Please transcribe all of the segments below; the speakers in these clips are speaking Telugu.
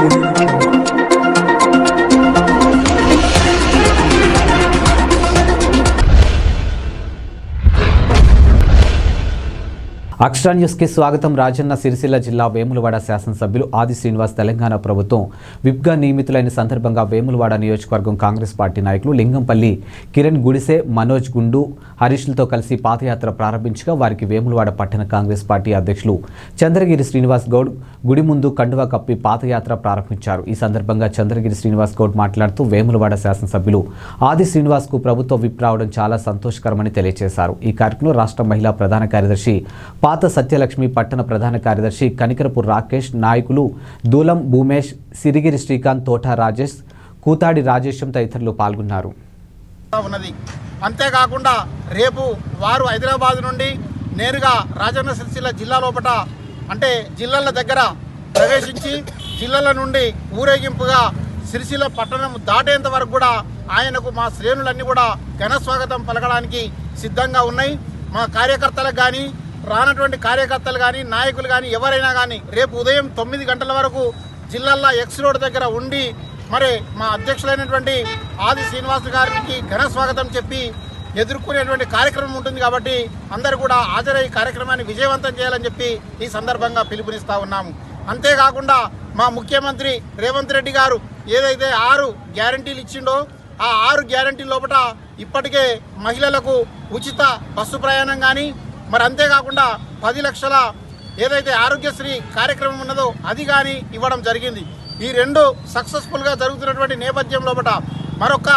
Thank you. అక్షరా న్యూస్కి స్వాగతం. రాజన్న సిరిసిల్ల జిల్లా వేములవాడ శాసనసభ్యులు ఆది శ్రీనివాస్ తెలంగాణ ప్రభుత్వం విప్గా నియమితులైన సందర్భంగా వేములవాడ నియోజకవర్గం కాంగ్రెస్ పార్టీ నాయకులు లింగంపల్లి కిరణ్ గుడిసె మనోజ్ గుండు హరీష్లతో కలిసి పాదయాత్ర ప్రారంభించగా వారికి వేములవాడ పట్టణ కాంగ్రెస్ పార్టీ అధ్యక్షులు చంద్రగిరి శ్రీనివాస్ గౌడ్ గుడి ముందు కండువా కప్పి పాదయాత్ర ప్రారంభించారు. ఈ సందర్భంగా చంద్రగిరి శ్రీనివాస్ గౌడ్ మాట్లాడుతూ వేములవాడ శాసనసభ్యులు ఆది శ్రీనివాస్కు ప్రభుత్వ విప్ రావడం చాలా సంతోషకరమని తెలియజేశారు. ఈ కార్యక్రమంలో రాష్ట్ర మహిళా ప్రధాన కార్యదర్శి పాత సత్యలక్ష్మి పట్టణ ప్రధాన కార్యదర్శి కనికరపు రాకేష్ నాయకులు దూలం భూమేష్ సిరిగిరి శ్రీకాంత్ తోటా రాజేష్ కూతాడి రాజేశం తదితరులు పాల్గొన్నారు. ఉన్నది. అంతేకాకుండా రేపు వారు హైదరాబాద్ నుండి నేరుగా రాజన్న సిరిసిల్ల జిల్లా లోపల అంటే జిల్లాల దగ్గర ప్రవేశించి జిల్లాల నుండి ఊరేగింపుగా సిరిసిల్ల పట్టణం దాటేంత వరకు కూడా ఆయనకు మా శ్రేణులన్నీ కూడా ఘన స్వాగతం పలకడానికి సిద్ధంగా ఉన్నాయి. మా కార్యకర్తలకు కానీ రానటువంటి కార్యకర్తలు కానీ నాయకులు కానీ ఎవరైనా కానీ రేపు ఉదయం తొమ్మిది గంటల వరకు జిల్లాల్లో ఎక్స్ రోడ్ దగ్గర ఉండి మరి మా అధ్యక్షులైనటువంటి ఆది శ్రీనివాస్ గారికి ఘన స్వాగతం చెప్పి ఎదుర్కొనేటువంటి కార్యక్రమం ఉంటుంది కాబట్టి అందరూ కూడా హాజరై కార్యక్రమాన్ని విజయవంతం చేయాలని చెప్పి ఈ సందర్భంగా పిలుపునిస్తా ఉన్నాము అంతేకాకుండా మా ముఖ్యమంత్రి రేవంత్ రెడ్డి గారు ఏదైతే ఆరు గ్యారంటీలు ఇచ్చిండో ఆ ఆరు గ్యారంటీ లోపల ఇప్పటికే మహిళలకు ఉచిత బస్సు ప్రయాణం కానీ మరి అంతేకాకుండా పది లక్షల ఏదైతే ఆరోగ్యశ్రీ కార్యక్రమం ఉన్నదో అది కానీ ఇవ్వడం జరిగింది. ఈ రెండు సక్సెస్ఫుల్గా జరుగుతున్నటువంటి నేపథ్యం లోపల మరొక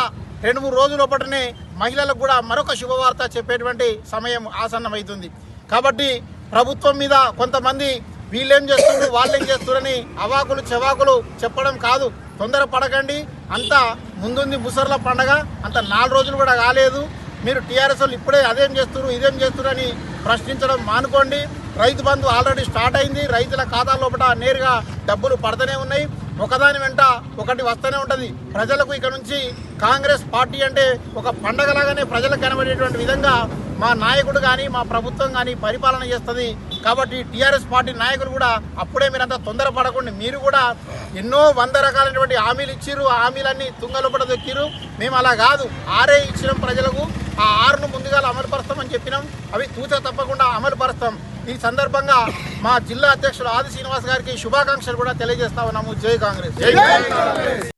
రెండు మూడు రోజుల లోపలనే మహిళలకు కూడా మరొక శుభవార్త చెప్పేటువంటి సమయం ఆసన్నమవుతుంది కాబట్టి ప్రభుత్వం మీద కొంతమంది వీళ్ళేం చేస్తున్నారు వాళ్ళేం చేస్తున్నారని అవాకులు చెవాకులు చెప్పడం కాదు. తొందర పడకండి. అంత ముందుంది ముసర్ల పండగ. అంత నాలుగు రోజులు కూడా కాలేదు. మీరు టీఆర్ఎస్ వాళ్ళు ఇప్పుడే అదేం చేస్తున్నారు ఇదేం చేస్తున్నారని ప్రశ్నించడం మానుకోండి. రైతు బంధు ఆల్రెడీ స్టార్ట్ అయింది. రైతుల ఖాతా లోపల నేరుగా డబ్బులు పడతనే ఉన్నాయి. ఒకదాని వెంట ఒకటి వస్తూనే ఉంటుంది. ప్రజలకు ఇక నుంచి కాంగ్రెస్ పార్టీ అంటే ఒక పండగలాగానే ప్రజలకు కనబడేటువంటి విధంగా మా నాయకుడు కానీ మా ప్రభుత్వం కానీ పరిపాలన చేస్తుంది. కాబట్టి టీఆర్ఎస్ పార్టీ నాయకులు కూడా అప్పుడే మీరంతా తొందరపడకండి మీరు కూడా ఎన్నో వంద రకాలైనటువంటి హామీలు ఇచ్చిర్రు. ఆ హామీలన్నీ తుంగలోపల దొక్కిరు మేము అలా కాదు. ఆరే ఇచ్చినాం ప్రజలకు. ఆ ఆరును ముందుగా అమలు పరుస్తామని చెప్పినాం. అవి తూచ తప్పకుండా అమలు పరుస్తాం. ఈ సందర్భంగా మా జిల్లా అధ్యక్షుడు ఆది శ్రీనివాస్ గారికి శుభాకాంక్షలు కూడా తెలియజేస్తా ఉన్నాము. జై కాంగ్రెస్.